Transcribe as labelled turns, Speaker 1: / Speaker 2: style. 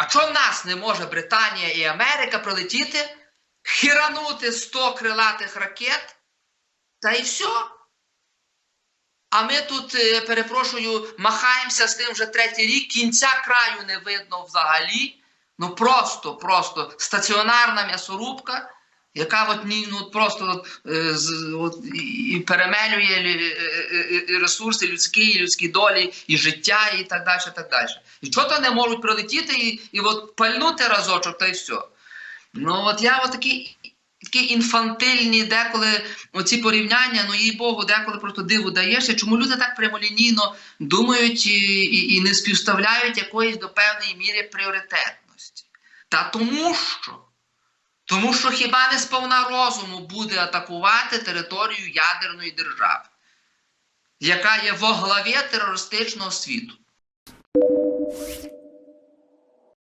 Speaker 1: А чого нас не може Британія і Америка прилетіти, хіранути 100 крилатих ракет, та і все? А ми тут, е, перепрошую, махаємося з тим вже третій рік, кінця краю не видно взагалі. Ну просто, просто стаціонарна м'ясорубка, яка от, ну, от просто от, е, от, і, перемелює лю- е, е, ресурси людські, і людські долі, і життя, і так далі. так далі. І чого то не можуть прилетіти і, і от пальнути разочок, та й все. Ну от я от такі, такі інфантильні, деколи оці порівняння, ну їй Богу, деколи просто диву даєшся, чому люди так прямолінійно думають і, і, і не співставляють якоїсь до певної міри пріоритетності. Та тому що. Тому що хіба не сповна розуму буде атакувати територію ядерної держави, яка є во главі терористичного світу.